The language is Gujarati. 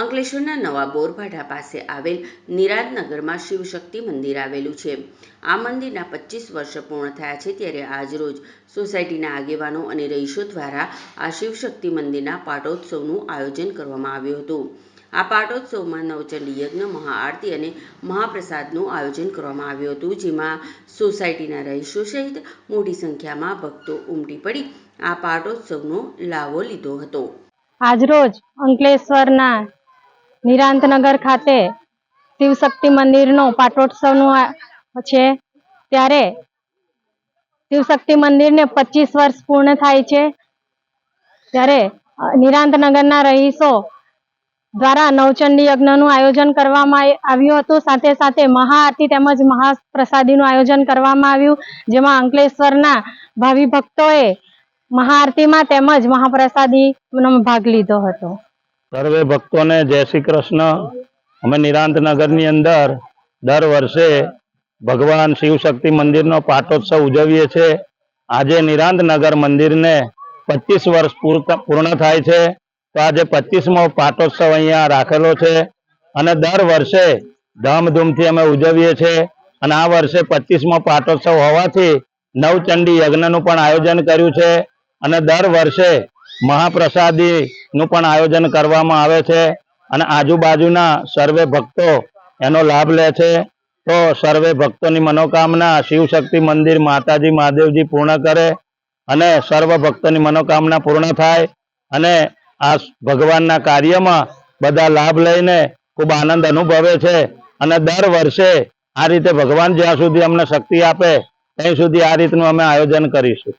અંકલેશ્વરના નવા બોરભાઠા પાસે આવેલ નિરાંતનગરમાં શિવશક્તિ મંદિર આવેલું છે. આ મંદિરના પચીસ વર્ષ પૂર્ણ થયા છે ત્યારે આજરોજ સોસાયટીના આગેવાનો અને રહીશો દ્વારા આ શિવશક્તિ મંદિરના પાટોત્સવનું આયોજન કરવામાં આવ્યું હતું. આ પાટોત્સવમાં નવચંડી યજ્ઞ, મહાઆરતી અને મહાપ્રસાદનું આયોજન કરવામાં આવ્યું હતું, જેમાં સોસાયટીના રહીશો સહિત મોટી સંખ્યામાં ભક્તો ઉમટી પડી આ પાટોત્સવનો લાવો લીધો હતો. આજરોજ અંકલેશ્વરના નિરાંતનગર ખાતે શિવશક્તિ મંદિરનો પાટોત્સવનું છે. ત્યારે શિવશક્તિ મંદિરને પચીસ વર્ષ પૂર્ણ થાય છે. ત્યારે નિરાંતનગરના રહીશો દ્વારા નવચંડી યજ્ઞનું આયોજન કરવામાં આવ્યું હતું. સાથે સાથે મહાઆરતી તેમજ મહાપ્રસાદીનું આયોજન કરવામાં આવ્યું, જેમાં અંકલેશ્વરના ભાવિ ભક્તોએ મહાઆરતીમાં તેમજ મહાપ્રસાદીનો ભાગ લીધો હતો. સર્વે ભક્તોને જય શ્રી કૃષ્ણ. અમે નિરાંતનગરની અંદર દર વર્ષે ભગવાન શિવશક્તિ મંદિરનો પાટોત્સવ ઉજવીએ છીએ આજે નિરાંતનગર મંદિરને પચીસ વર્ષ પૂર્ણ થાય છે. તો આજે પચીસમો પાટોત્સવ અહીંયા રાખેલો છે. અને દર વર્ષે ધામધૂમથી અમે ઉજવીએ છીએ અને આ વર્ષે પચીસમો પાટોત્સવ હોવાથી નવચંડી યજ્ઞનું પણ આયોજન કર્યું છે. અને દર વર્ષે મહાપ્રસાદીનું પણ આયોજન કરવામાં આવે છે અને આજુબાજુના સર્વે ભક્તો એનો લાભ લે છે. તો સર્વે ભક્તોની મનોકામના શિવશક્તિ મંદિર માતાજી મહાદેવજી પૂર્ણ કરે અને સર્વ ભક્તોની મનોકામના પૂર્ણ થાય અને આ ભગવાનના કાર્યમાં બધા લાભ લઈને ખૂબ આનંદ અનુભવે છે અને દર વર્ષે આ રીતે ભગવાન જ્યાં સુધી અમને શક્તિ આપે, ત્યાં સુધી આ રીતનું અમે આયોજન કરીશું.